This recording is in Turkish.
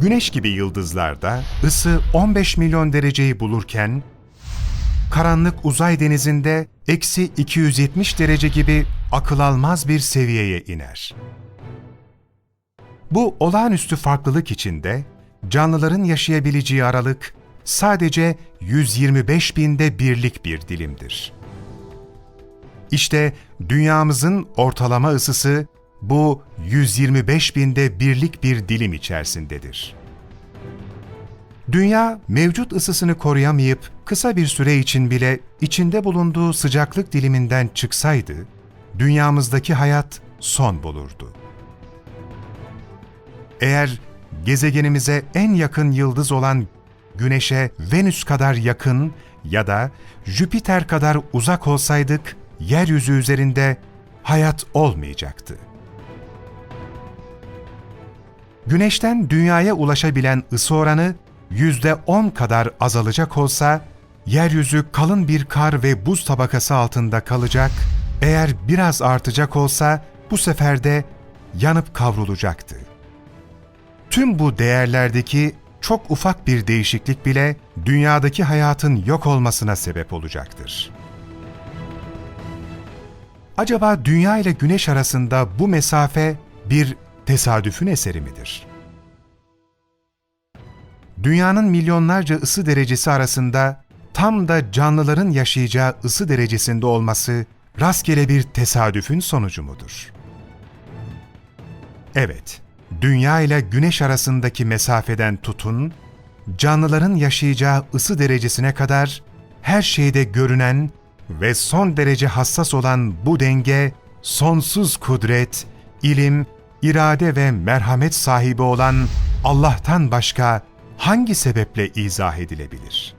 Güneş gibi yıldızlarda ısı 15 milyon dereceyi bulurken, karanlık uzay denizinde eksi 270 derece gibi akıl almaz bir seviyeye iner. Bu olağanüstü farklılık içinde canlıların yaşayabileceği aralık sadece 125 binde birlik bir dilimdir. İşte dünyamızın ortalama ısısı bu 125 binde birlik bir dilim içerisindedir. Dünya mevcut ısısını koruyamayıp kısa bir süre için bile içinde bulunduğu sıcaklık diliminden çıksaydı, dünyamızdaki hayat son bulurdu. Eğer gezegenimize en yakın yıldız olan Güneş'e Venüs kadar yakın ya da Jüpiter kadar uzak olsaydık, yeryüzü üzerinde hayat olmayacaktı. Güneşten dünyaya ulaşabilen ısı oranı yüzde on kadar azalacak olsa, yeryüzü kalın bir kar ve buz tabakası altında kalacak, eğer biraz artacak olsa bu sefer de yanıp kavrulacaktı. Tüm bu değerlerdeki çok ufak bir değişiklik bile dünyadaki hayatın yok olmasına sebep olacaktır. Acaba Dünya ile Güneş arasında bu mesafe bir tesadüfün eseri midir? Dünyanın milyonlarca ısı derecesi arasında tam da canlıların yaşayacağı ısı derecesinde olması rastgele bir tesadüfün sonucu mudur? Evet, Dünya ile Güneş arasındaki mesafeden tutun, canlıların yaşayacağı ısı derecesine kadar her şeyde görünen ve son derece hassas olan bu denge, sonsuz kudret, ilim, irade ve merhamet sahibi olan Allah'tan başka hangi sebeple izah edilebilir?